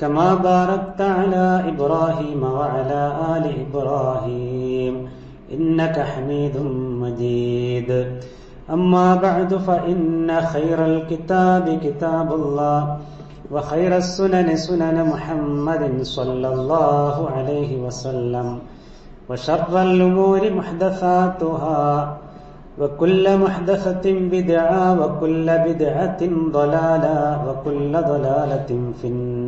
كما باركت على إبراهيم وعلى آل إبراهيم إنك حميد مجيد. أما بعد فإن خير الكتاب كتاب الله وخير السنن سنن محمد صلى الله عليه وسلم وشر الأمور محدثاتها وكل محدثة بدعة وكل بدعة ضلالة وكل ضلالة في النار.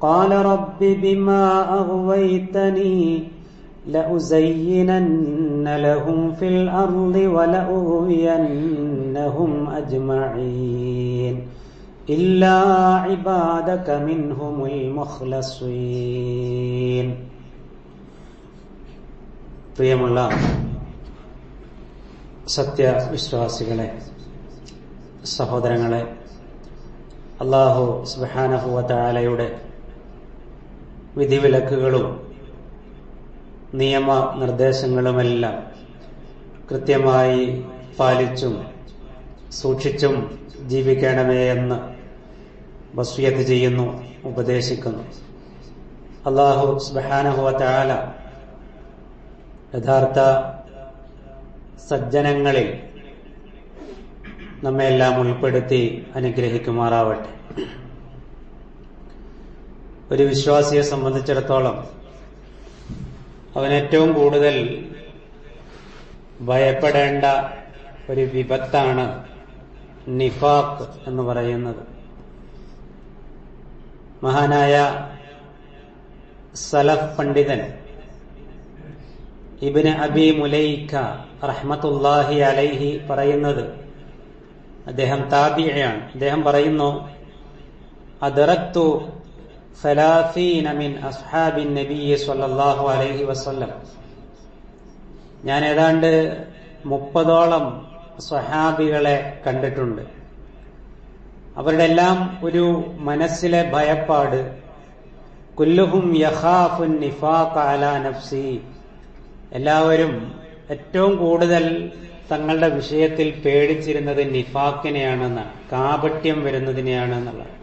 قال رب بما أغويتني لأزينن لهم في الأرض ولأغوينهم أجمعين إلا عبادك منهم المخلصين പ്രിയമുള്ള സത്യവിശ്വാസികളെ സഹോദരങ്ങളെ അള്ളാഹു സുബാനഹുവലയുടെ വിധിവിലക്കുകളും നിയമ നിർദ്ദേശങ്ങളുമെല്ലാം കൃത്യമായി പാലിച്ചും സൂക്ഷിച്ചും ജീവിക്കണമേ എന്ന് വസ്വിയത്ത് ചെയ്യുന്നു ഉപദേശിക്കുന്നു. അള്ളാഹു സുബാനഹുവല യഥാർത്ഥ സജ്ജനങ്ങളിൽ നമ്മെല്ലാം ഉൾപ്പെടുത്തി അനുഗ്രഹിക്കുമാറാവട്ടെ. ഒരു വിശ്വാസിയെ സംബന്ധിച്ചിടത്തോളം അവൻ ഏറ്റവും കൂടുതൽ ഭയപ്പെടേണ്ട ഒരു വിപത്താണ് നിഫാഖ് എന്ന് പറയുന്നത്. മഹാനായ സലഫ് പണ്ഡിതൻ ഇബിന് അബി മുലൈഖ റഹ്മത്തുല്ലാഹി അലൈഹി പറയുന്നത് അദ്ദേഹം താബിയാണ് അദ്ദേഹം പറയുന്നു അദറത്തു അലൈഹി ഞാൻ ഏതാണ്ട് മുപ്പതോളം സ്വഹാബികളെ കണ്ടിട്ടുണ്ട്. അവരുടെ എല്ലാം ഒരു മനസ്സിലെ ഭയപ്പാട്. കുല്ലുഹും നിഫാഖ് നഫ്സി. എല്ലാവരും ഏറ്റവും കൂടുതൽ തങ്ങളുടെ വിഷയത്തിൽ പേടിച്ചിരുന്നത് നിഫാക്കിനെയാണെന്നാണ് കാപട്യം വരുന്നതിനെയാണ് എന്നുള്ളത്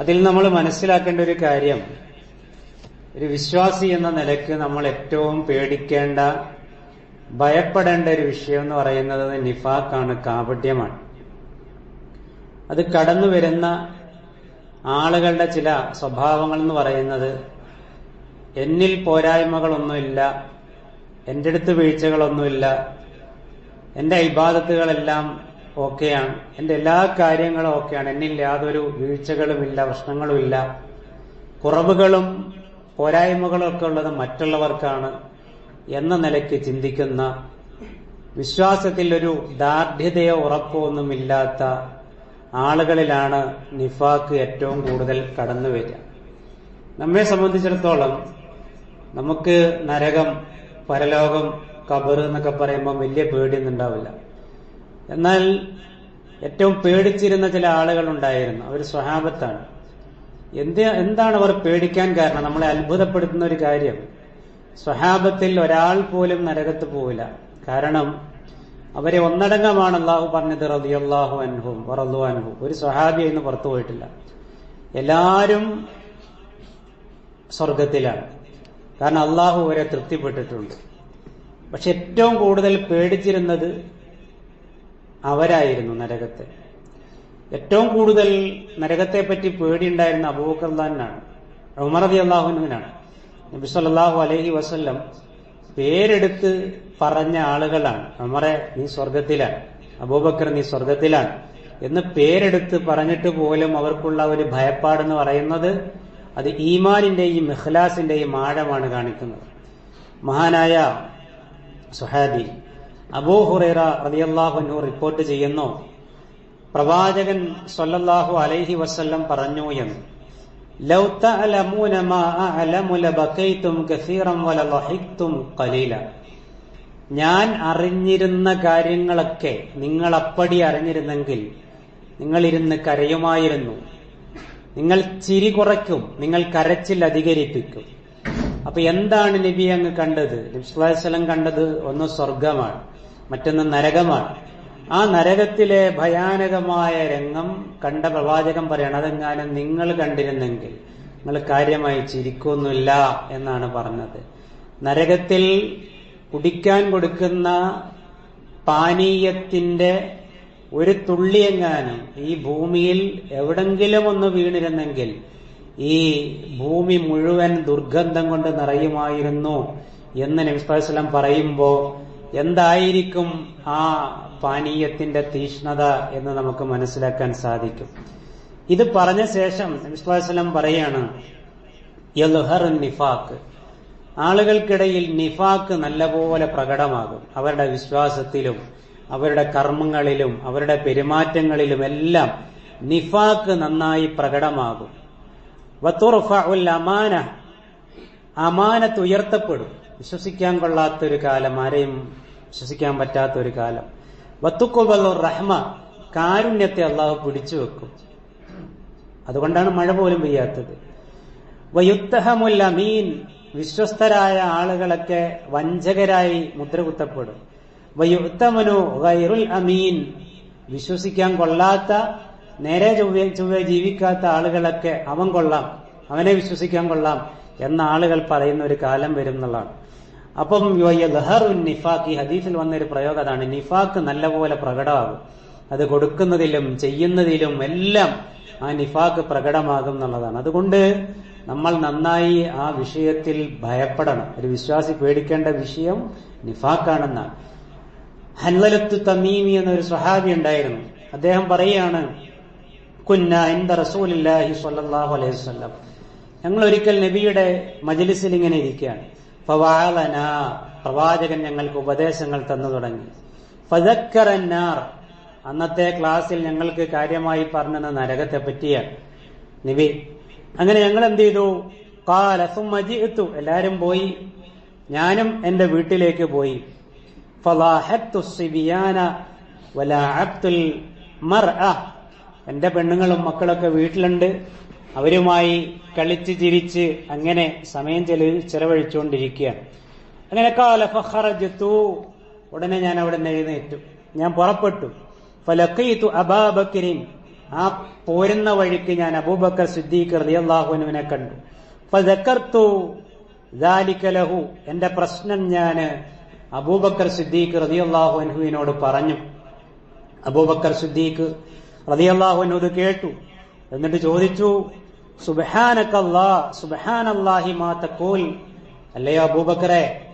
അതിൽ നമ്മൾ മനസ്സിലാക്കേണ്ട ഒരു കാര്യം ഒരു വിശ്വാസി എന്ന നിലയ്ക്ക് നമ്മൾ ഏറ്റവും പേടിക്കേണ്ട ഭയപ്പെടേണ്ട ഒരു വിഷയം എന്ന് പറയുന്നത് നിഫാക്കാണ് കാപട്യമാണ്. അത് കടന്നു വരുന്ന ആളുകളുടെ ചില സ്വഭാവങ്ങൾ എന്ന് പറയുന്നത് എന്നിൽ പോരായ്മകളൊന്നുമില്ല എന്റെ അടുത്ത് വീഴ്ചകളൊന്നുമില്ല എന്റെ ഇബാദത്തുകളെല്ലാം ഓക്കെയാണ്. എന്റെ എല്ലാ കാര്യങ്ങളും ഓക്കെയാണ്. എന്നിൽ യാതൊരു വീഴ്ചകളുമില്ല പ്രശ്നങ്ങളുമില്ല. കുറവുകളും പോരായ്മകളും ഒക്കെ ഉള്ളത് മറ്റുള്ളവർക്കാണ് എന്ന നിലയ്ക്ക് ചിന്തിക്കുന്ന വിശ്വാസത്തിൽ ഒരു ദാർഢ്യതയോ ഉറപ്പോ ഒന്നുമില്ലാത്ത ആളുകളിലാണ് നിഫാക്ക് ഏറ്റവും കൂടുതൽ കടന്നു വരിക. നമ്മെ സംബന്ധിച്ചിടത്തോളം നമുക്ക് നരകം പരലോകം കബർ എന്നൊക്കെ പറയുമ്പോൾ വലിയ പേടിയൊന്നും ഉണ്ടാവില്ല. എന്നാൽ ഏറ്റവും പേടിച്ചിരുന്ന ചില ആളുകൾ ഉണ്ടായിരുന്നു അവർ സ്വഹാബത്താണ്. എന്ത് എന്താണ് അവർ പേടിക്കാൻ കാരണം? നമ്മളെ അത്ഭുതപ്പെടുത്തുന്ന ഒരു കാര്യം. സ്വഹാബത്തിൽ ഒരാൾ പോലും നരകത്ത് പോവില്ല. കാരണം അവരെ ഒന്നടങ്കമാണ് അള്ളാഹു പറഞ്ഞത് റളിയല്ലാഹു അൻഹും വറദു അൻഹു. ഒരു സ്വഹാബി ഇന്ന് പുറത്തു പോയിട്ടില്ല. എല്ലാരും സ്വർഗത്തിലാണ് കാരണം അള്ളാഹു അവരെ തൃപ്തിപ്പെട്ടിട്ടുണ്ട്. പക്ഷെ ഏറ്റവും കൂടുതൽ പേടിച്ചിരുന്നത് അവരായിരുന്നു നരകത്തെ. ഏറ്റവും കൂടുതൽ നരകത്തെ പറ്റി പേടിയുണ്ടായിരുന്ന അബൂബക്കർദാനാണ് ഉമർ റതി അള്ളാഹുനുവിനാണ് നബി സല്ലല്ലാഹു അലൈഹി വസല്ലം പേരെടുത്ത് പറഞ്ഞ ആളുകളാണ്. ഉമറെ നീ സ്വർഗത്തിലാണ് അബൂബക്കർ നീ സ്വർഗത്തിലാണ് എന്ന് പേരെടുത്ത് പറഞ്ഞിട്ട് പോലും അവർക്കുള്ള ഒരു ഭയപ്പാടെന്ന് പറയുന്നത് അത് ഈമാനിന്റെയും ഇഖ്ലാസിന്റെയും ആഴമാണ് കാണിക്കുന്നത്. മഹാനായ സുഹാബി അബൂ ഹുറൈറ റളിയല്ലാഹു റിപ്പോർട്ട് ചെയ്യുന്നു. പ്രവാചകൻ സൊല്ലാഹു അലൈഹി വസ്ല്ലം പറഞ്ഞു എന്ന്. ഞാൻ അറിഞ്ഞിരുന്ന കാര്യങ്ങളൊക്കെ നിങ്ങൾ അപ്പടി അറിഞ്ഞിരുന്നെങ്കിൽ നിങ്ങൾ ഇരുന്ന് കരയുമായിരുന്നു. നിങ്ങൾ ചിരി കുറയ്ക്കും നിങ്ങൾ കരച്ചിൽ അധികരിപ്പിക്കും. അപ്പൊ എന്താണ് നബി അങ്ങ് കണ്ടത്? നബ്സ്വലം കണ്ടത് ഒന്ന് സ്വർഗമാണ് മറ്റൊന്ന് നരകമാണ്. ആ നരകത്തിലെ ഭയാനകമായ രംഗം കണ്ട പ്രവാചകൻ പറയണം അതെങ്ങാനും നിങ്ങൾ കണ്ടിരുന്നെങ്കിൽ നിങ്ങൾ കാര്യമായി ചിരിക്കൊന്നുമില്ല എന്നാണ് പറഞ്ഞത്. നരകത്തിൽ കുടിക്കാൻ കൊടുക്കുന്ന പാനീയത്തിന്റെ ഒരു തുള്ളിയെങ്ങാനും ഈ ഭൂമിയിൽ എവിടെങ്കിലും ഒന്ന് വീണിരുന്നെങ്കിൽ ഈ ഭൂമി മുഴുവൻ ദുർഗന്ധം കൊണ്ട് നിറയുമായിരുന്നു എന്ന് നബിസ്വലം പറയുമ്പോ എന്തായിരിക്കും ആ പാനീയത്തിന്റെ തീഷ്ണത എന്ന് നമുക്ക് മനസ്സിലാക്കാൻ സാധിക്കും. ഇത് പറഞ്ഞ ശേഷം വിശ്വാസലം പറയാണ് നിഫാക്ക് ആളുകൾക്കിടയിൽ നിഫാക്ക് നല്ലപോലെ പ്രകടമാകും. അവരുടെ വിശ്വാസത്തിലും അവരുടെ കർമ്മങ്ങളിലും അവരുടെ പെരുമാറ്റങ്ങളിലും എല്ലാം നിഫാക്ക് നന്നായി പ്രകടമാകും. അമാനത്ത് ഉയർത്തപ്പെടും. വിശ്വസിക്കാൻ കൊള്ളാത്തൊരു കാലം ആരെയും വിശ്വസിക്കാൻ പറ്റാത്ത ഒരു കാലം. വത്തുക്കുബല്ലൂർ റഹ്മ കാരുണ്യത്തെ അള്ളാഹു പിടിച്ചു വെക്കും. അതുകൊണ്ടാണ് മഴ പോലും പെയ്യാത്തത്. വയുത്തഹമുൽ അമീൻ വിശ്വസ്തരായ ആളുകളൊക്കെ വഞ്ചകരായി മുദ്രകുത്തപ്പെടും വയുത്തമനു ഗൈറുൽ അമീൻ വിശ്വസിക്കാൻ കൊള്ളാത്ത നേരെ ചൊവ്വ ചൊവ്വ ജീവിക്കാത്ത ആളുകളൊക്കെ അവൻ കൊള്ളാം അവനെ വിശ്വസിക്കാൻ കൊള്ളാം എന്ന ആളുകൾ പറയുന്ന ഒരു കാലം വരും എന്നുള്ളതാണ്. അപ്പം നിഫാഖ് ഈ ഹദീസിൽ വന്നൊരു പ്രയോഗം അതാണ് നിഫാഖ് നല്ലപോലെ പ്രകടമാകും. അത് കൊടുക്കുന്നതിലും ചെയ്യുന്നതിലും എല്ലാം ആ നിഫാഖ് പ്രകടമാകും എന്നുള്ളതാണ്. അതുകൊണ്ട് നമ്മൾ നന്നായി ആ വിഷയത്തിൽ ഭയപ്പെടണം. ഒരു വിശ്വാസി പേടിക്കേണ്ട വിഷയം നിഫാക്കാണെന്നാണ് ഹൻലലത്ത് തമീമി എന്നൊരു സ്വഹാബി ഉണ്ടായിരുന്നു. അദ്ദേഹം പറയുകയാണ് കുന്ന ഇന്ദ റസൂലില്ലാഹി സ്വല്ലല്ലാഹു അലൈഹി വസല്ലം. ഞങ്ങൾ ഒരിക്കൽ നബിയുടെ മജലിസിൽ ഇങ്ങനെ ഇരിക്കുകയാണ്. ഫവാലന പ്രവാചകൻ ഞങ്ങൾക്ക് ഉപദേശങ്ങൾ തന്നു തുടങ്ങി. ഫതക്കറന്നാർ അന്നത്തെ ക്ലാസ്സിൽ ഞങ്ങൾക്ക് കാര്യമായി പറഞ്ഞത് നരകത്തെ പറ്റിയാണ് നിവി. അങ്ങനെ ഞങ്ങൾ എന്ത് ചെയ്തു കാലസും മജിത്തു എല്ലാരും പോയി. ഞാനും എന്റെ വീട്ടിലേക്ക് പോയി. എന്റെ പെണ്ണുങ്ങളും മക്കളൊക്കെ വീട്ടിലുണ്ട്. അവരുമായി കളിച്ച് ചിരിച്ച് അങ്ങനെ സമയം ചെലവ് ചെലവഴിച്ചുകൊണ്ടിരിക്കുകയാണ് അങ്ങനെ കാലഫറജത്തു ഉടനെ ഞാൻ അവിടെ എഴുന്നേറ്റു. ഞാൻ പുറപ്പെട്ടു. ഫലക്കീത്തു അബാബക്കരീൻ. ആ പോരുന്ന വഴിക്ക് ഞാൻ അബൂബക്കർ സിദ്ദീഖ് അള്ളാഹുനുവിനെ കണ്ടു. ഫലക്കർത്തു ലഹു. എന്റെ പ്രശ്നം ഞാൻ അബൂബക്കർ സിദ്ദീഖ് റതിയല്ലാഹു അൻഹുവിനോട് പറഞ്ഞു. അബൂബക്കർ സിദ്ദീഖ് റതിയല്ലാഹു അൻഹു കേട്ടു. എന്നിട്ട് ചോദിച്ചു സുബഹാനക്കല്ലാ സുബ്ഹാനല്ലാഹി മാ അല്ലയോ അബൂബക്കറെ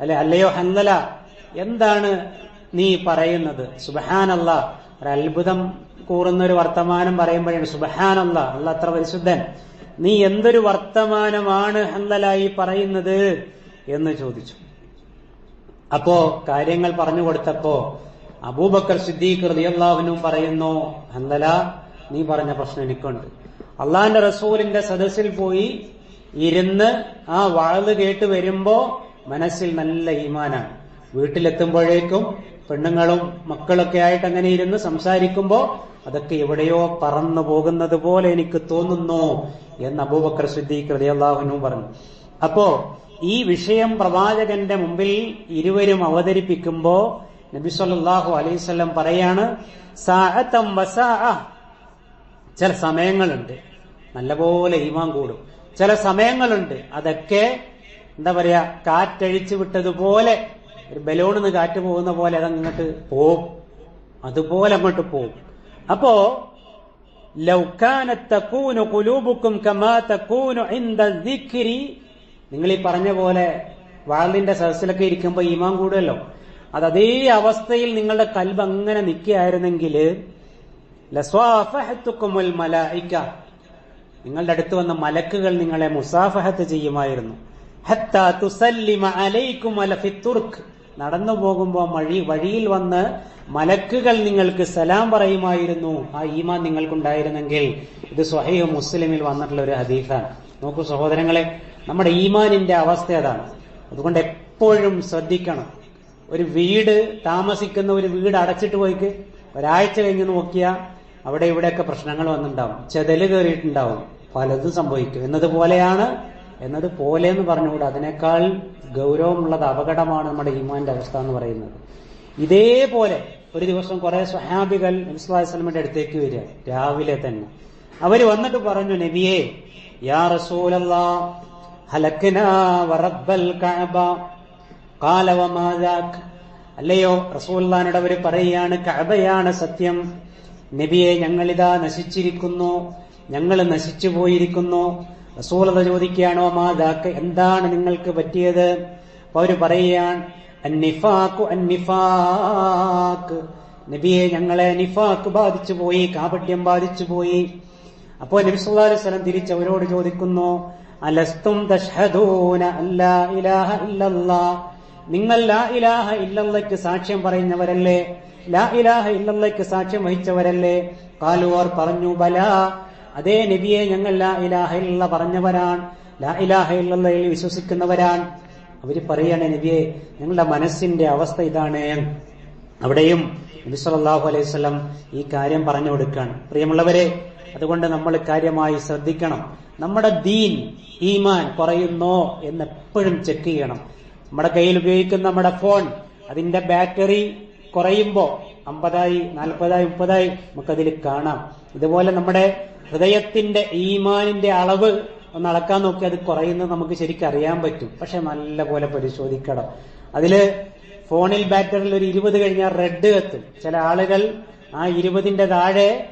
അല്ലെ അല്ലയോ ഹന്നല എന്താണ് നീ പറയുന്നത്? സുബ്ഹാനല്ലാ. ഒരു അത്ഭുതം കൂറുന്ന ഒരു വർത്തമാനം പറയുമ്പോഴാണ് സുബ്ഹാനല്ല. അല്ല അത്ര പരിശുദ്ധൻ. നീ എന്തൊരു വർത്തമാനമാണ് ഹന്നലായി പറയുന്നത്? എന്ന് ചോദിച്ചു. അപ്പോ കാര്യങ്ങൾ പറഞ്ഞു കൊടുത്തപ്പോ അബൂബക്കർ സിദ്ദീഖ് റളിയല്ലാഹുവിനും പറയുന്നു ഹൻലല നീ പറഞ്ഞ പ്രശ്നം എനിക്കുണ്ട്. അള്ളാന്റെ റസൂലിന്റെ സദസ്സിൽ പോയി ഇരുന്ന് ആ വാഴ് കേട്ട് വരുമ്പോ മനസ്സിൽ നല്ല ഈമാനാണ്. വീട്ടിലെത്തുമ്പോഴേക്കും പെണ്ണുങ്ങളും മക്കളൊക്കെ ആയിട്ട് അങ്ങനെ ഇരുന്ന് സംസാരിക്കുമ്പോ അതൊക്കെ എവിടെയോ പറന്നു പോകുന്നത് പോലെ എനിക്ക് തോന്നുന്നു എന്ന് അബൂബക്കർ സിദ്ദീഖ് റളിയല്ലാഹു പറഞ്ഞു. അപ്പോ ഈ വിഷയം പ്രവാചകന്റെ മുമ്പിൽ ഇരുവരും അവതരിപ്പിക്കുമ്പോ നബി പറയാണ് സാഹത്തം വസാഅ ചില സമയങ്ങളുണ്ട്. നല്ലപോലെ ഈമാൻ കൂടും. ചില സമയങ്ങളുണ്ട്. അതൊക്കെ എന്താ പറയാ കാറ്റഴിച്ചു വിട്ടതുപോലെ ഒരു ബലൂണിന്ന് കാറ്റ് പോകുന്ന പോലെ അതങ്ങോട്ട് പോവും. അതുപോലെ അങ്ങോട്ട് പോവും. അപ്പോ നിങ്ങൾ ഈ പറഞ്ഞ പോലെ വാളിന്റെ സദസ്സിലൊക്കെ ഇരിക്കുമ്പോ ഈമാൻ കൂടുമല്ലോ അത് അതേ അവസ്ഥയിൽ നിങ്ങളുടെ കൽബ് അങ്ങനെ നിൽക്കുകയായിരുന്നെങ്കിൽ മലായിക്ക. നിങ്ങളുടെ അടുത്ത് വന്ന മലക്കുകൾ നിങ്ങളെ മുസാഫഹത്ത് ചെയ്യുമായിരുന്നു. നടന്നു പോകുമ്പോൾ വഴി വഴിയിൽ വന്ന് മലക്കുകൾ നിങ്ങൾക്ക് സലാം പറയുമായിരുന്നു. ആ ഈമാൻ നിങ്ങൾക്കുണ്ടായിരുന്നെങ്കിൽ ഇത് സ്വഹീഹ് മുസ്ലിമിൽ വന്നിട്ടുള്ള ഒരു ഹദീഫാണ് നോക്കൂ സഹോദരങ്ങളെ നമ്മുടെ ഈമാനിന്റെ അവസ്ഥ അതാണ്. അതുകൊണ്ട് എപ്പോഴും ശ്രദ്ധിക്കണം. ഒരു വീട് താമസിക്കുന്ന ഒരു വീട് അടച്ചിട്ട് പോയിക്ക്. ഒരാഴ്ച കഴിഞ്ഞ് നോക്കിയാൽ അവിടെ ഇവിടെയൊക്കെ പ്രശ്നങ്ങൾ വന്നിട്ടുണ്ടാവും. ചെതൽ കയറിയിട്ടുണ്ടാവും. പലതും സംഭവിക്കും. എന്നതുപോലെയാണ് എന്നതുപോലെ എന്ന് പറഞ്ഞുകൂടെ. അതിനേക്കാൾ ഗൗരവമുള്ളത് അപകടമാണ് നമ്മുടെ ഈമാന്റെ അവസ്ഥ എന്ന് പറയുന്നത്. ഇതേപോലെ ഒരു ദിവസം കുറെ സ്വഹാബികൾ നബിസ്വലമിന്റെ അടുത്തേക്ക് വരിക. രാവിലെ തന്നെ. അവർ വന്നിട്ട് പറഞ്ഞു നബിയെ യാ റസൂലല്ലാ അല്ലയോ റസൂലുള്ളാഹിനോട് അവർ പറയുകയാണ് കഅബയാണ് സത്യം. നബിയെ ഞങ്ങളിതാ നശിച്ചിരിക്കുന്നു ഞങ്ങൾ നശിച്ചു പോയിരിക്കുന്നു. റസൂലത ചോദിക്കുകയാണോ മാതാക്ക് എന്താണ് നിങ്ങൾക്ക് പറ്റിയത്? അപ്പൊ അവർ പറയുകയാണ് അന്നിഫാക്കു അന്നിഫാക്ക് നബിയെ ഞങ്ങളെ നിഫാക്ക് ബാധിച്ചു പോയി കാപട്യം ബാധിച്ചു പോയി. അപ്പോ നബി സല്ലല്ലാഹു അലൈഹി വസല്ലം തിരിച്ച് അവരോട് ചോദിക്കുന്നു അലസ്തും തഷ്ഹദൂന ഇല്ലല്ലാ? നിങ്ങൾ ലാ ഇലാഹ ഇല്ലല്ലയ്ക്ക് സാക്ഷ്യം പറയുന്നവരല്ലേ? ലാ ഇലാഹ ഇല്ലല്ലയ്ക്ക് സാക്ഷ്യം വഹിച്ചവരല്ലേ? കാലുവർ പറഞ്ഞു ബല. അതേ നബിയെ ഞങ്ങൾ ലാ ഇലാഹ ഇല്ല പറഞ്ഞവരാണ്. ലാ ഇലാഹ ഇല്ലല്ലയിൽ വിശ്വസിക്കുന്നവരാണ്. അവർ പറയാണ് നബിയെ ഞങ്ങളുടെ മനസ്സിന്റെ അവസ്ഥ ഇതാണ്. അവിടെയും നബി സല്ലാഹു അലൈഹി വസല്ലം ഈ കാര്യം പറഞ്ഞു കൊടുക്കുകയാണ്. പ്രിയമുള്ളവരെ അതുകൊണ്ട് നമ്മൾ കാര്യമായി ശ്രദ്ധിക്കണം. നമ്മുടെ ദീൻ ഈമാൻ കുറയുന്നോ എന്ന് എപ്പോഴും ചെക്ക് ചെയ്യണം. നമ്മുടെ കയ്യിൽ ഉപയോഗിക്കുന്ന നമ്മുടെ ഫോൺ അതിന്റെ ബാറ്ററി കുറയുമ്പോ അമ്പതായി നാൽപ്പതായി മുപ്പതായി നമുക്കതിൽ കാണാം. ഇതുപോലെ നമ്മുടെ ഹൃദയത്തിന്റെ ഈമാനിന്റെ അളവ് ഒന്ന് അളക്കാൻ നോക്കി അത് കുറയുന്നത് നമുക്ക് ശരിക്കും അറിയാൻ പറ്റും. പക്ഷെ നല്ല പോലെ പരിശോധിക്കണം. അതിൽ ഫോണിൽ ബാറ്ററിൽ ഒരു ഇരുപത് കഴിഞ്ഞാൽ റെഡ് എത്തും ചില ആളുകൾ ആ ഇരുപതിന്റെ താഴെ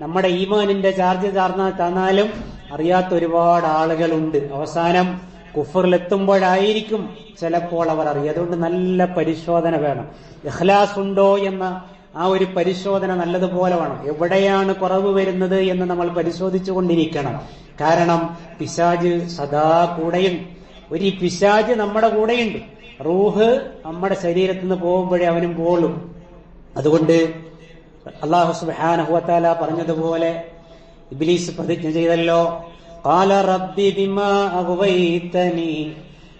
നമ്മുടെ ഈമാനിന്റെ ചാർജ് ചാർന്ന തന്നാലും അറിയാത്ത ഒരുപാട് ആളുകളുണ്ട്. അവസാനം കുഫറിലെത്തുമ്പോഴായിരിക്കും ചിലപ്പോൾ അവർ അറിയുക. അതുകൊണ്ട് നല്ല പരിശോധന വേണം. ഇഖ്ലാസ് ഉണ്ടോ എന്ന ആ ഒരു പരിശോധന നല്ലതുപോലെ വേണം. എവിടെയാണ് കുറവ് വരുന്നത് എന്ന് നമ്മൾ പരിശോധിച്ചു കൊണ്ടിരിക്കണം കാരണം പിശാജ് സദാ കൂടെയുണ്ട്. ഒരു പിശാജ് നമ്മുടെ കൂടെയുണ്ട്. റൂഹ് നമ്മുടെ ശരീരത്തിൽ നിന്ന് പോകുമ്പോഴേ അവനും പോളും അതുകൊണ്ട് അള്ളാഹു സുബാനഹുവത്താല പറഞ്ഞതുപോലെ ഇബിലീസ് പ്രതിജ്ഞ ചെയ്തല്ലോ. قال رب بما أغويتني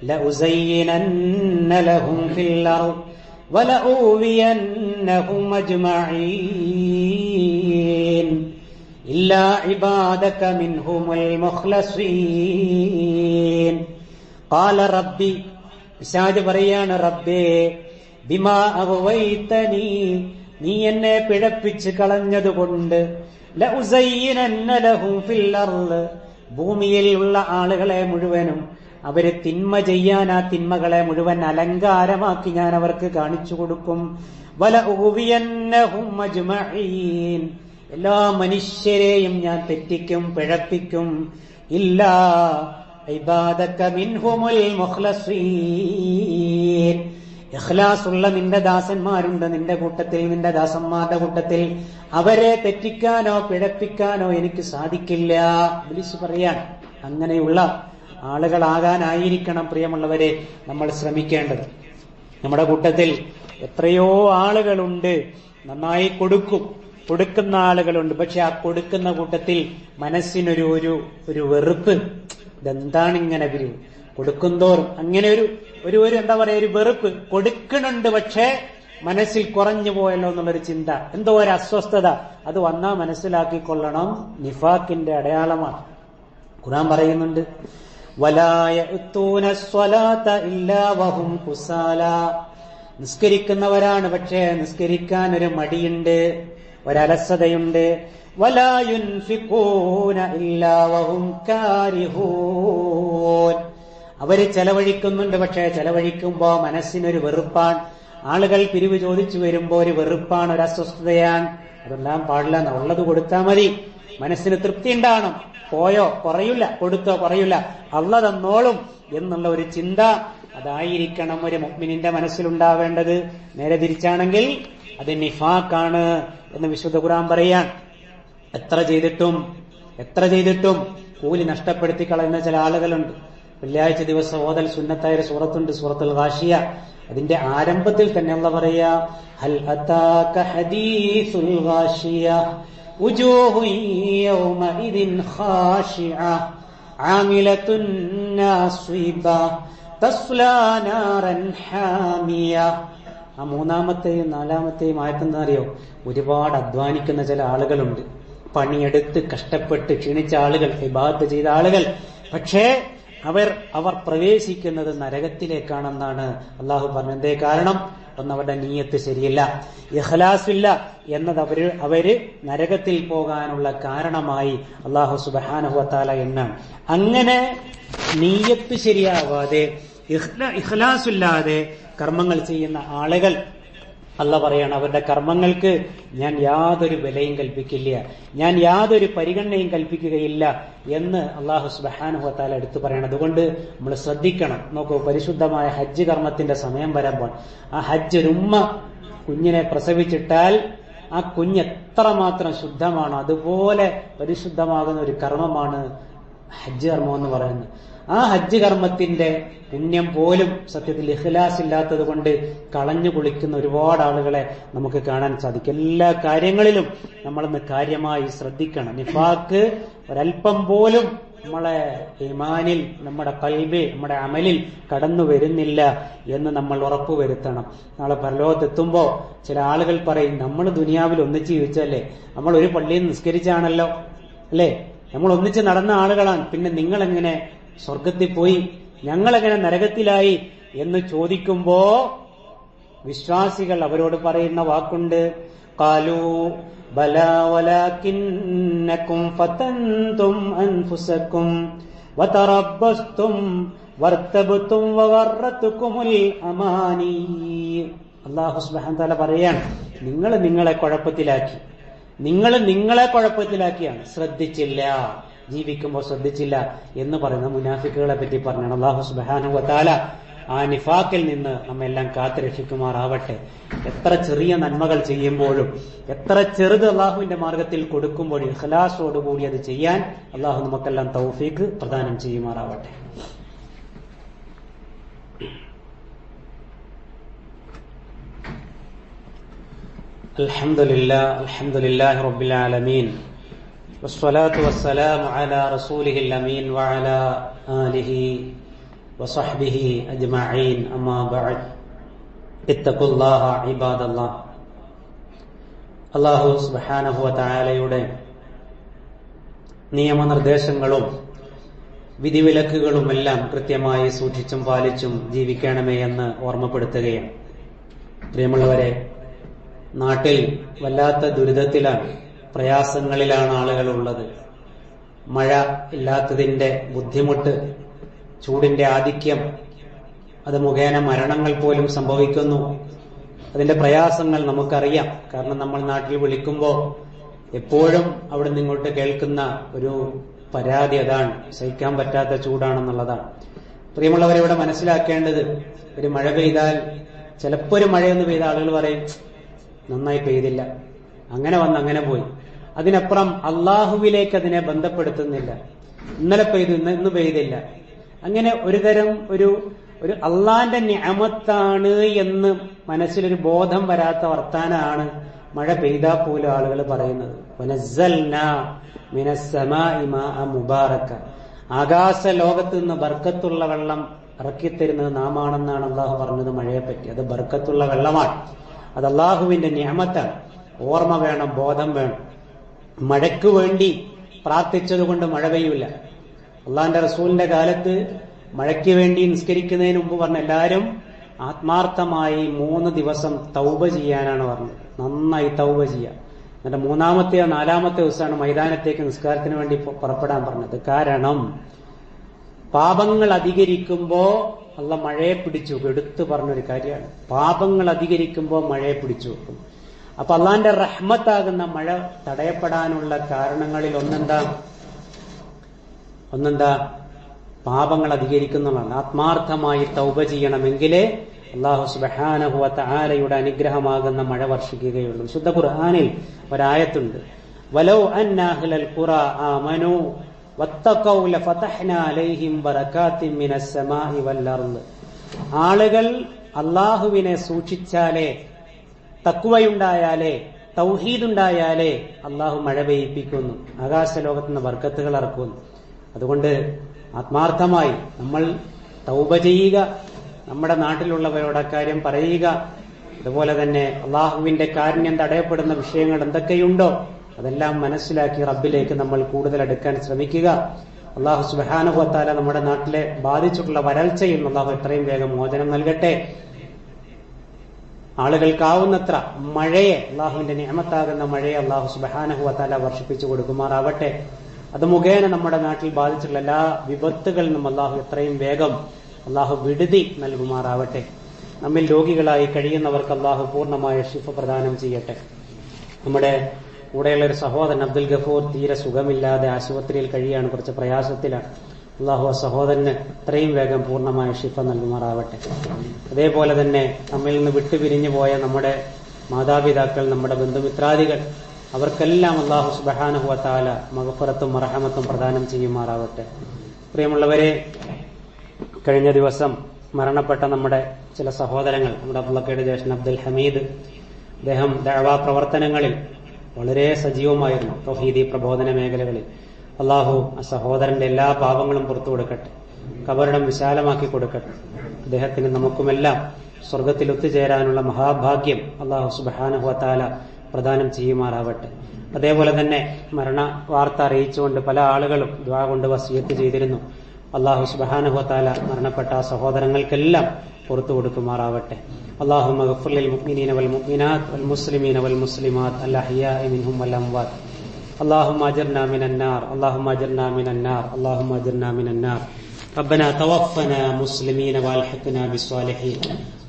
لأزينن لهم في الأرض ولأوذينهم أجمعين إلا عبادك منهم المخلصين قال ربي പിശാജ് പറയാണ് റബ്ബേ ബിമാ അവൈത്തനീ നീ എന്നെ പിഴപ്പിച്ച് കളഞ്ഞതുകൊണ്ട് ലഉസയ്യിനന്ന ലഹും ഫിൽ അർള് ഭൂമിയിൽ ഉള്ള ആളുകളെ മുഴുവനും അവർ തിന്മ ചെയ്യാൻ ആ തിന്മകളെ മുഴുവൻ അലങ്കാരമാക്കി ഞാൻ അവർക്ക് കാണിച്ചു കൊടുക്കും. വല എല്ലാ മനുഷ്യരെയും ഞാൻ തെറ്റിക്കും പിഴപ്പിക്കും. ഇല്ല ഇബാദക മിൻഹുമുൽ മുഖ്ലസീൻ. ഇഖ്ലാസ് ഉള്ള നിന്റെ ദാസന്മാരുണ്ട് നിന്റെ കൂട്ടത്തിൽ നിന്റെ ദാസന്മാരുടെ കൂട്ടത്തിൽ. അവരെ തെറ്റിക്കാനോ പിഴപ്പിക്കാനോ എനിക്ക് സാധിക്കില്ല. വിളിച്ച് പറയാൻ അങ്ങനെയുള്ള ആളുകളാകാനായിരിക്കണം പ്രിയമുള്ളവരെ നമ്മൾ ശ്രമിക്കേണ്ടത്. നമ്മുടെ കൂട്ടത്തിൽ എത്രയോ ആളുകളുണ്ട്. നന്നായി കൊടുക്കും. കൊടുക്കുന്ന ആളുകളുണ്ട്. പക്ഷെ ആ കൊടുക്കുന്ന കൂട്ടത്തിൽ മനസ്സിനൊരു ഒരു ഒരു വെറുപ്പ്. ഇതെന്താണ് ഇങ്ങനെ ഇവർ കൊടുക്കുന്തോറും അങ്ങനെ ഒരു ഒരു ഒരു എന്താ പറയാ ഒരു വെറുപ്പ് കൊടുക്കണുണ്ട് പക്ഷേ മനസ്സിൽ കുറഞ്ഞു പോയല്ലോ എന്നുള്ളൊരു ചിന്ത. എന്തോ ഒരു അസ്വസ്ഥത. അത് വന്നാ മനസ്സിലാക്കിക്കൊള്ളണം. നിഫാക്കിന്റെ അടയാളമാണ്. ഖുറാൻ പറയുന്നുണ്ട് നിസ്കരിക്കുന്നവരാണ് പക്ഷേ നിസ്കരിക്കാൻ ഒരു മടിയുണ്ട് ഒരലസതയുണ്ട്. വലായുൻ ഫിക്കൂന ഇല്ലാവഹും കാരിഹൂൻ. അവർ ചെലവഴിക്കുന്നുണ്ട് പക്ഷേ ചെലവഴിക്കുമ്പോ മനസ്സിനൊരു വെറുപ്പാണ്. ആളുകൾ പിരിവ് ചോദിച്ചു വരുമ്പോ ഒരു വെറുപ്പാണ് ഒരു അസ്വസ്ഥതയാണ്. അതെല്ലാം പാടില്ല. ഉള്ളത് കൊടുത്താൽ മതി. മനസ്സിന് തൃപ്തി ഉണ്ടാവണം. പോയോ? കുറയില്ല. കൊടുത്തോ? കുറയില്ല. അള്ള തന്നോളും എന്നുള്ള ഒരു ചിന്ത അതായിരിക്കണം ഒരു മുഗ്മിനിന്റെ മനസ്സിലുണ്ടാവേണ്ടത്. നേരെ തിരിച്ചാണെങ്കിൽ അത് നിഫാക്കാണ് എന്ന് വിശുദ്ധ ഖുറാൻ പറയാൻ. എത്ര ചെയ്തിട്ടും എത്ര ചെയ്തിട്ടും കൂലി നഷ്ടപ്പെടുത്തി കളയുന്ന ചില ആളുകളുണ്ട്. വെള്ളിയാഴ്ച ദിവസം ഓതൽ സുന്നത്തായ ഒരു സൂറത്തുണ്ട് സൂറത്തുൽ വാഷിയ അതിന്റെ ആരംഭത്തിൽ തന്നെ ഉള്ള പറയാ ഹൽ ഹദീസുൽ വാഷിയ ആ മൂന്നാമത്തെയും നാലാമത്തെയും ആയത്തെന്നറിയോ ഒരുപാട് അധ്വാനിക്കുന്ന ചില ആളുകളുണ്ട്. പണിയെടുത്ത് കഷ്ടപ്പെട്ട് ക്ഷീണിച്ച ആളുകൾ വിഭാഗത്ത് ചെയ്ത ആളുകൾ. പക്ഷേ അവർ അവർ പ്രവേശിക്കുന്നത് നരകത്തിലേക്കാണെന്നാണ് അള്ളാഹു പറഞ്ഞത് കാരണം. ഒന്ന് അവരുടെ നീയത്ത് ശരിയല്ല. ഇഖ്ലാസില്ല എന്നത് അവർ അവർ നരകത്തിൽ പോകാനുള്ള കാരണമായി അള്ളാഹു സുബാനഹുവത്താല എന്നാണ്. അങ്ങനെ നീയത്ത് ശരിയാവാതെ ഇഹ്ലാസില്ലാതെ കർമ്മങ്ങൾ ചെയ്യുന്ന ആളുകൾ അല്ല പറയാണ് അവരുടെ കർമ്മങ്ങൾക്ക് ഞാൻ യാതൊരു വിലയും കൽപ്പിക്കില്ല ഞാൻ യാതൊരു പരിഗണനയും കൽപ്പിക്കുകയില്ല എന്ന് അള്ളാഹു സുബാനുഹത്താല എടുത്തു പറയണം. അതുകൊണ്ട് നമ്മൾ ശ്രദ്ധിക്കണം. നോക്കൂ പരിശുദ്ധമായ ഹജ്ജ് കർമ്മത്തിന്റെ സമയം വരുമ്പോൾ ആ ഹജ്ജ് ഉമ്മ കുഞ്ഞിനെ പ്രസവിച്ചിട്ടാൽ ആ കുഞ്ഞ് എത്രമാത്രം ശുദ്ധമാണോ അതുപോലെ പരിശുദ്ധമാകുന്ന ഒരു കർമ്മമാണ് ഹജ്ജ് കർമ്മം എന്ന് പറയുന്നത്. ആ ഹജ്ജ് കർമ്മത്തിന്റെ പുണ്യം പോലും സത്യത്തിൽ ഇഖ്ലാസ് ഇല്ലാത്തത് കൊണ്ട് കളഞ്ഞു കുളിക്കുന്ന ഒരുപാട് ആളുകളെ നമുക്ക് കാണാൻ സാധിക്കും. എല്ലാ കാര്യങ്ങളിലും നമ്മളൊന്ന് കാര്യമായി ശ്രദ്ധിക്കണം. നിഫാക്ക് ഒരല്പം പോലും നമ്മളെ ഇമാനിൽ നമ്മുടെ കൽബിൽ നമ്മുടെ അമലിൽ കടന്നു വരുന്നില്ല എന്ന് നമ്മൾ ഉറപ്പുവരുത്തണം നാളെ പരലോകത്തെത്തുമ്പോ ചില ആളുകൾ പറയും നമ്മൾ ദുനിയാവിൽ ഒന്നിച്ച് ജീവിച്ചല്ലേ നമ്മൾ ഒരു പള്ളിയിൽ നിസ്കരിച്ചാണല്ലോ അല്ലേ? നമ്മൾ ഒന്നിച്ച് നടന്ന ആളുകളാണ്. പിന്നെ നിങ്ങൾ എങ്ങനെ സ്വർഗത്തിൽ പോയി ഞങ്ങളെങ്ങനെ നരകത്തിലായി എന്ന് ചോദിക്കുമ്പോ വിശ്വാസികൾ അവരോട് പറയുന്ന വാക്കുണ്ട്. കാലു ഫതന്തും വതറബ്ബസ്തും പറയാണ് നിങ്ങൾ നിങ്ങളെ കുഴപ്പത്തിലാക്കി. നിങ്ങൾ നിങ്ങളെ കുഴപ്പത്തിലാക്കിയാണ്. ശ്രദ്ധിച്ചില്ല. ജീവിക്കുമ്പോൾ ശ്രദ്ധിച്ചില്ല എന്ന് പറയുന്ന മുനാഫിക്കുകളെ പറ്റി പറഞ്ഞാണ് അള്ളാഹു സുബാനു വത്താല ആ നിഫാക്കിൽ നിന്ന് നമ്മെല്ലാം കാത്തുരക്ഷിക്കുമാറാവട്ടെ എത്ര ചെറിയ നന്മകൾ ചെയ്യുമ്പോഴും എത്ര ചെറുത് അള്ളാഹുവിന്റെ മാർഗത്തിൽ കൊടുക്കുമ്പോഴും ഇഖ്ലാസോടുകൂടി അത് ചെയ്യാൻ അള്ളാഹു നമുക്കെല്ലാം തൗഫീക്ക് പ്രദാനം ചെയ്യുമാറാവട്ടെ الحمد لله الحمد لله رب العالمين والصلاة والسلام على رسوله الأمين وعلى آله وصحبه أجمعين أما بعد اتقوا الله عباد الله അള്ളാഹു സുബാനഹുവ തായാലയുടെ നിയമനിർദ്ദേശങ്ങളും വിധിവിലക്കുകളുമെല്ലാം കൃത്യമായി സൂക്ഷിച്ചും പാലിച്ചും ജീവിക്കണമേ എന്ന് ഓർമ്മപ്പെടുത്തുകയാണ് പ്രിയമുള്ളവരെ നാട്ടിൽ വല്ലാത്ത ദുരിതത്തിലാണ് പ്രയാസങ്ങളിലാണ് ആളുകളുള്ളത്. മഴ ഇല്ലാത്തതിന്റെ ബുദ്ധിമുട്ട് ചൂടിന്റെ ആധിക്യം അത് മുഖേന മരണങ്ങൾ പോലും സംഭവിക്കുന്നു. അതിന്റെ പ്രയാസങ്ങൾ നമുക്കറിയാം. കാരണം നമ്മൾ നാട്ടിൽ വിളിക്കുമ്പോൾ എപ്പോഴും അവിടെ നിങ്ങോട്ട് കേൾക്കുന്ന ഒരു പരാതി അതാണ്. സഹിക്കാൻ പറ്റാത്ത ചൂടാണെന്നുള്ളതാണ്. പ്രിയമുള്ളവരെ ഇവിടെ മനസ്സിലാക്കേണ്ടത് ഒരു മഴ പെയ്താൽ ചിലപ്പോ ഒരു മഴയൊന്ന് പെയ്ത ആളുകൾ പറയും നന്നായി പെയ്തില്ല. അങ്ങനെ വന്ന് അങ്ങനെ പോയി. അതിനപ്പുറം അള്ളാഹുവിലേക്ക് അതിനെ ബന്ധപ്പെടുത്തുന്നില്ല. ഇന്നലെ പെയ്തു ഇന്ന് പെയ്തില്ല. അങ്ങനെ ഒരു തരം ഒരു ഒരു അള്ളാന്റെ ഞാമത്താണ് എന്ന് മനസ്സിലൊരു ബോധം വരാത്ത വർത്താനാണ് മഴ പെയ്താ പോലും ആളുകൾ പറയുന്നത്. ആകാശ ലോകത്ത് നിന്ന് ബർക്കത്തുള്ള വെള്ളം ഇറക്കിത്തരുന്നത് നാമാണെന്നാണ് അള്ളാഹു പറഞ്ഞത് മഴയെ പറ്റി അത് ബർക്കത്തുള്ള വെള്ളമാണ്. അത് അള്ളാഹുവിന്റെ ഞാമത്താണ് ഓർമ്മ വേണം ബോധം വേണം. മഴയ്ക്ക് വേണ്ടി പ്രാർത്ഥിച്ചതുകൊണ്ട് മഴ പെയ്യൂല അള്ളാന്റെ റസൂലിന്റെ കാലത്ത് മഴയ്ക്ക് വേണ്ടി നിസ്കരിക്കുന്നതിന് മുമ്പ് പറഞ്ഞ എല്ലാവരും ആത്മാർത്ഥമായി മൂന്ന് ദിവസം തൗബ ചെയ്യാനാണ് പറഞ്ഞത്. നന്നായി തൗബ ചെയ്യുക. എന്നിട്ട് മൂന്നാമത്തെയോ നാലാമത്തെ ദിവസമാണ് മൈതാനത്തേക്ക് നിസ്കാരത്തിന് വേണ്ടി പുറപ്പെടാൻ പറഞ്ഞത്. കാരണം പാപങ്ങൾ അധികരിക്കുമ്പോ അല്ല മഴയെ പിടിച്ചു. എടുത്തു പറഞ്ഞൊരു കാര്യമാണ്. പാപങ്ങൾ അധികരിക്കുമ്പോൾ മഴയെ പിടിച്ചു വെക്കും. അപ്പൊ അള്ളാന്റെ റഹ്മത്താകുന്ന മഴ തടയപ്പെടാനുള്ള കാരണങ്ങളിൽ ഒന്നെന്താ? ഒന്നെന്താ? പാപങ്ങൾ അധികരിക്കുന്നതാണ്. ആത്മാർത്ഥമായി തൗബ ചെയ്യണമെങ്കിലേ അള്ളാഹു സുബഹാനഹുവത്ത ആലയുടെ അനുഗ്രഹമാകുന്ന മഴ വർഷിക്കുകയുള്ളൂ. ശുദ്ധ ഖുർഹാനിൽ ഒരായത്തുണ്ട്. വലോ അന്നാഹ്ലൽ ഖുറ ആമനു ആളുകൾ അള്ളാഹുവിനെ സൂക്ഷിച്ചാലേ തക്കുവയുണ്ടായാലേ തൗഹീദുണ്ടായാലേ അള്ളാഹു മഴ പെയ്യിപ്പിക്കുന്നു ആകാശലോകത്ത് നിന്ന് വർക്കത്തുകൾ ഇറക്കുന്നു. അതുകൊണ്ട് ആത്മാർത്ഥമായി നമ്മൾ തൗബ ചെയ്യുക നമ്മുടെ നാട്ടിലുള്ളവരോട് അക്കാര്യം പറയുക അതുപോലെ തന്നെ അള്ളാഹുവിന്റെ കാരുണ്യം തടയപ്പെടുന്ന വിഷയങ്ങൾ എന്തൊക്കെയുണ്ടോ അതെല്ലാം മനസ്സിലാക്കി റബ്ബിലേക്ക് നമ്മൾ കൂടുതൽ എടുക്കാൻ ശ്രമിക്കുക. അള്ളാഹു സുബാനുഭവത്താല നമ്മുടെ നാട്ടിലെ ബാധിച്ചിട്ടുള്ള വരൾച്ചയിൽ അള്ളാഹു എത്രയും വേഗം മോചനം നൽകട്ടെ. ആളുകൾക്കാവുന്നത്ര മഴയെ അള്ളാഹുവിന്റെ നിയമത്താകുന്ന മഴയെ അള്ളാഹു സുബഹാനഹുവത്താല വർഷിപ്പിച്ചു കൊടുക്കുമാറാവട്ടെ. അത് മുഖേന നമ്മുടെ നാട്ടിൽ ബാധിച്ചിട്ടുള്ള എല്ലാ വിപത്തുകളിൽ നിന്നും അള്ളാഹു എത്രയും വേഗം അള്ളാഹു വിടുതി നൽകുമാറാവട്ടെ. നമ്മിൽ രോഗികളായി കഴിയുന്നവർക്ക് അള്ളാഹു പൂർണമായ ഷിഫ പ്രദാനം ചെയ്യട്ടെ. നമ്മുടെ കൂടെയുള്ള ഒരു സഹോദരൻ അബ്ദുൽ ഗഫൂർ തീരെ സുഖമില്ലാതെ ആശുപത്രിയിൽ കഴിയാണ് കുറച്ച് പ്രയാസത്തിലാണ്. അള്ളാഹു സഹോദരന് എത്രയും വേഗം പൂർണമായ ഷിഫ നൽകുമാറാവട്ടെ. അതേപോലെ തന്നെ നമ്മിൽ നിന്ന് വിട്ടുപിരിഞ്ഞു പോയ നമ്മുടെ മാതാപിതാക്കൾ നമ്മുടെ ബന്ധുമിത്രാദികൾ അവർക്കെല്ലാം അള്ളാഹു സുബഹാനുഹുവത്താല മകപ്പുറത്തും മറഹമത്തും പ്രദാനം ചെയ്യുമാറാവട്ടെ. പ്രിയമുള്ളവരെ കഴിഞ്ഞ ദിവസം മരണപ്പെട്ട നമ്മുടെ ചില സഹോദരങ്ങൾ നമ്മുടെ അബ്ദുള്ളക്കയുടെ ജ്യേഷ്ഠൻ അബ്ദുൽ ഹമീദ് അദ്ദേഹം ദഴവാ പ്രവർത്തനങ്ങളിൽ വളരെ സജീവമായിരുന്നു തൗഹീദി പ്രബോധന മേഖലകളിൽ. അള്ളാഹു ആ സഹോദരന്റെ എല്ലാ പാപങ്ങളും പുറത്തു കൊടുക്കട്ടെ. കബറിടം വിശാലമാക്കി കൊടുക്കട്ടെ. അദ്ദേഹത്തിന് നമുക്കുമെല്ലാം സ്വർഗത്തിൽ ഒത്തുചേരാനുള്ള മഹാഭാഗ്യം അള്ളാഹു സുബാനുഹത്താല പ്രദാനം ചെയ്യുമാറാവട്ടെ. അതേപോലെ തന്നെ മരണ വാർത്ത അറിയിച്ചുകൊണ്ട് പല ആളുകളും ദ്വാ കൊണ്ട് വസീയത്ത് ചെയ്തിരുന്നു. അള്ളാഹു സുബാനുഹത്താല മരണപ്പെട്ട ആ സഹോദരങ്ങൾക്കെല്ലാം പുറത്തു കൊടുക്കുമാറാവട്ടെ. അള്ളാഹു മഗഫുൽ മുഅ്മിനീന വൽ മുഅ്മിനാത്ത് വൽ മുസ്ലിമീന വൽ മുസ്ലിമാത്ത് അൽ മിൻഹും വൽ اللهم اجرنا من النار اللهم اجرنا من النار اللهم اجرنا من النار. ربنا توفنا مسلمين والحقنا بالصالحين.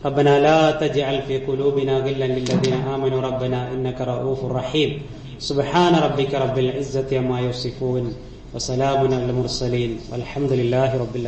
ربنا لا تجعل في قلوبنا غلا للذين آمنوا. ربنا إنك رؤوف رحيم. سبحان ربك رب العزة عما يصفون وسلام على المرسلين والحمد لله رب العالمين.